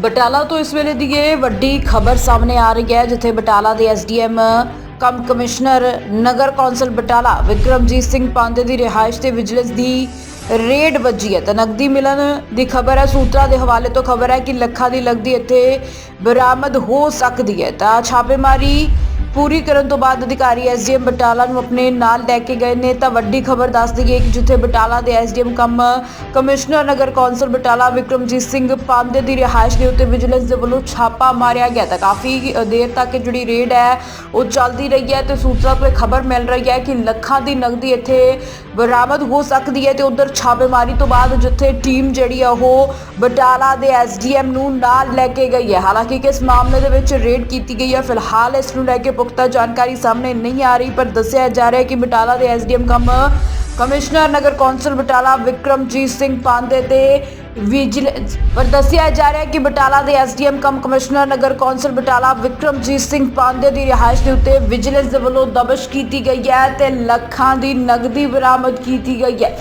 ਬਟਾਲਾ ਤੋਂ ਇਸ ਵੇਲੇ ਦੀ ਇਹ ਵੱਡੀ ਖਬਰ ਸਾਹਮਣੇ ਆ ਰਹੀ ਹੈ, ਜਿੱਥੇ ਬਟਾਲਾ ਦੇ ਐਸਡੀਐਮ ਕਮ ਕਮਿਸ਼ਨਰ ਨਗਰ ਕੌਂਸਲ ਬਟਾਲਾ ਵਿਕਰਮਜੀਤ ਸਿੰਘ ਪਾਂਡੇ ਦੀ ਰਿਹਾਇਸ਼ ਤੇ ਵਿਜੀਲੈਂਸ ਦੀ ਰੇਡ ਵੱਜੀ ਹੈ। ਤਾਂ ਨਕਦੀ ਮਿਲਣ ਦੀ ਖਬਰ ਹੈ, ਸੂਤਰਾਂ ਦੇ ਹਵਾਲੇ ਤੋਂ ਖਬਰ ਹੈ ਕਿ ਲੱਖਾਂ ਦੀ ਨਕਦੀ ਇੱਥੇ ਬਰਾਮਦ ਹੋ ਸਕਦੀ ਹੈ। ਤਾਂ ਛਾਪੇਮਾਰੀ ਪੂਰੀ ਕਰਨ ਤੋਂ ਬਾਅਦ ਅਧਿਕਾਰੀ ਐਸਡੀਐਮ ਬਟਾਲਾ ਨੂੰ ਆਪਣੇ ਨਾਲ ਲੈ ਕੇ ਗਏ ਨੇ। ਤਾਂ ਵੱਡੀ ਖਬਰ ਦੱਸ ਹੈ ਕਿ ਜਿੱਥੇ ਬਟਾਲਾ ਦੇ ਐਸਡੀਐਮ ਕਮ ਕਮਿਸ਼ਨਰ ਨਗਰ ਕੌਂਸਲ ਬਟਾਲਾ ਵਿਕਰਮਜੀਤ ਸਿੰਘ ਪਾਂਦੇ ਦੀ ਰਿਹਾਇਸ਼ ਦੇ ਉੱਤੇ ਵਿਜੀਲੈਂਸ ਦੇ ਵੱਲੋਂ ਛਾਪਾ ਮਾਰਿਆ ਗਿਆ ਤਾਂ ਕਾਫੀ ਦੇਰ ਤੱਕ ਜਿਹੜੀ ਰੇਡ ਹੈ, ਉਹ ਚੱਲਦੀ ਰਹੀ ਹੈ ਤੇ ਸੂਤਰਾਂ ਤੋਂ ਇਹ ਖਬਰ ਮਿਲ ਰਹੀ ਹੈ ਕਿ ਲੱਖਾਂ ਦੀ ਨਕਦੀ ਇੱਥੇ ਬਰਾਮਦ ਹੋ ਸਕਦੀ ਹੈ ਤੇ ਉਧਰ ਛਾਪੇਮਾਰੀ ਤੋਂ ਬਾਅਦ ਜਿੱਥੇ ਟੀਮ ਜਿਹੜੀ ਆ, ਉਹ ਬਟਾਲਾ ਦੇ ਐਸਡੀਐਮ ਨੂੰ ਨਾਲ ਲੈ ਕੇ ਗਈ ਹੈ। ਹਾਲਾਂਕਿ ਕਿ ਇਸ ਮਾਮਲੇ ਦੇ ਵਿੱਚ ਰੇਡ ਕੀਤੀ ਗਈ ਹੈ। ਫਿਲਹਾਲ ਇਸ ਨੂੰ ਲੈ ਕੇ ਪੁਖਤਾ ਜਾਣਕਾਰੀ ਸਾਹਮਣੇ ਨਹੀਂ ਆ ਰਹੀ, ਪਰ ਦੱਸਿਆ ਜਾ ਰਿਹਾ ਹੈ ਕਿ ਬਟਾਲਾ ਦੇ ਐਸਡੀਐਮ ਕਮ ਕਮਿਸ਼ਨਰ ਨਗਰ ਕੌਂਸਲ ਬਟਾਲਾ ਵਿਕਰਮਜੀਤ ਸਿੰਘ ਪਾਂਦੇ ਤੇ ਵਿਜੀਲੈਂਸ, ਪਰ ਦੱਸਿਆ ਜਾ ਰਿਹਾ ਹੈ ਕਿ ਬਟਾਲਾ ਦੇ ਐਸਡੀਐਮ ਕਮ ਕਮਿਸ਼ਨਰ ਨਗਰ ਕੌਂਸਲ ਬਟਾਲਾ ਵਿਕਰਮਜੀਤ ਸਿੰਘ ਪਾਂਦੇ ਦੀ ਰਿਹਾਇਸ਼ ਦੇ ਉੱਤੇ ਵਿਜੀਲੈਂਸ ਦੇ ਵੱਲੋਂ ਦਬਸ਼ ਕੀਤੀ ਗਈ ਹੈ ਤੇ ਲੱਖਾਂ ਦੀ ਨਗਦੀ ਬਰਾਮਦ ਕੀਤੀ ਗਈ ਹੈ।